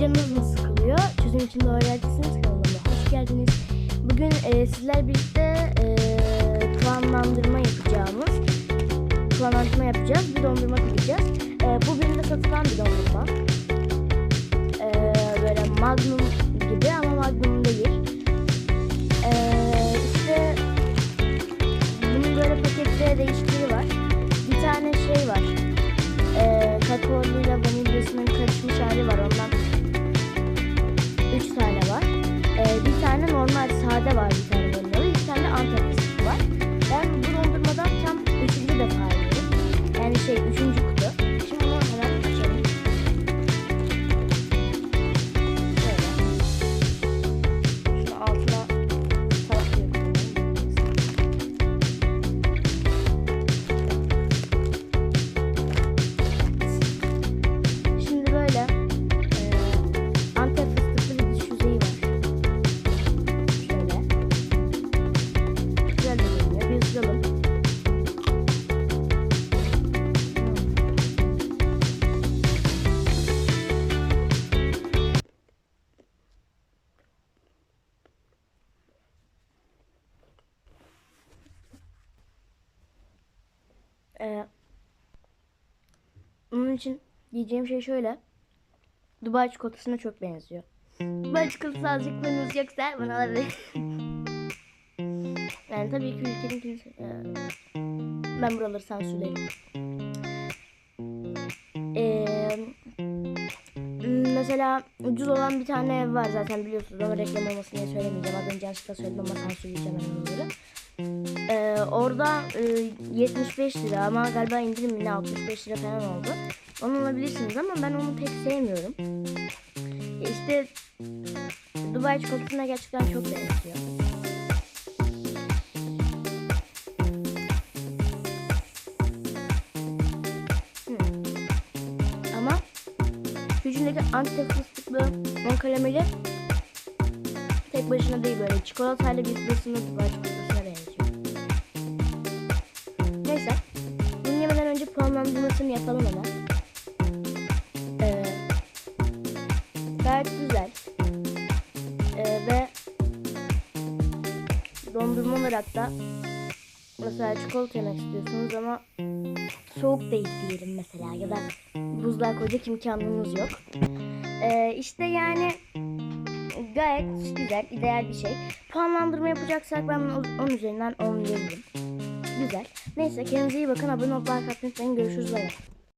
Canınız mı sıkılıyor? Çözüm için doğru yerdesiniz kanalıma hoş geldiniz. Bugün e, sizler birlikte e, puanlandırma yapacağımız puanlandırma yapacağız. Bir dondurma bileceğiz. E, bu birinde satılan bir dondurma. E, böyle magnum gibi ama magnum değil. E, işte bunun böyle pakette değişikliği var. Bir tane şey var. E, kakaoluyla vanilyasının karışmış hali var. Ondan arkadaşlar. Isıralım. Ee, onun için diyeceğim şey şöyle. Dubai çikolatasına çok benziyor. Dubai çikolatası azıcık yoksa bunu alabilir. Yani tabii ki ülkenin kimse... e, ben buraları sansürlerim. Ee, mesela ucuz olan bir tane ev var zaten biliyorsunuz ama reklam olmasın diye söylemeyeceğim. Az önce yanlışlıkla söyledim ama sansürleyeceğim ben bunları. Ee, orada e, 75 lira ama galiba indirim yine 65 lira falan oldu. Onu alabilirsiniz ama ben onu pek sevmiyorum. İşte Dubai çikolatasına gerçekten çok benziyor. Gücündeki antep fıstıklı on karameli tek başına değil böyle çikolatayla bir fıstıklı çikolatasına benziyor. Neyse. Bunu önce puanlandırmasını yapalım hemen. Ee, gayet güzel. Ee, ve dondurma olarak da mesela çikolata yemek istiyorsunuz ama soğuk değil diyelim mesela ya da buzluğa koyacak imkanınız yok. Ee, işte yani gayet güzel, ideal bir şey. Puanlandırma yapacaksak ben bunu 10 üzerinden 10 veririm. Güzel. Neyse kendinize iyi bakın. Abone olup like atmayı unutmayın. Görüşürüz. Bay.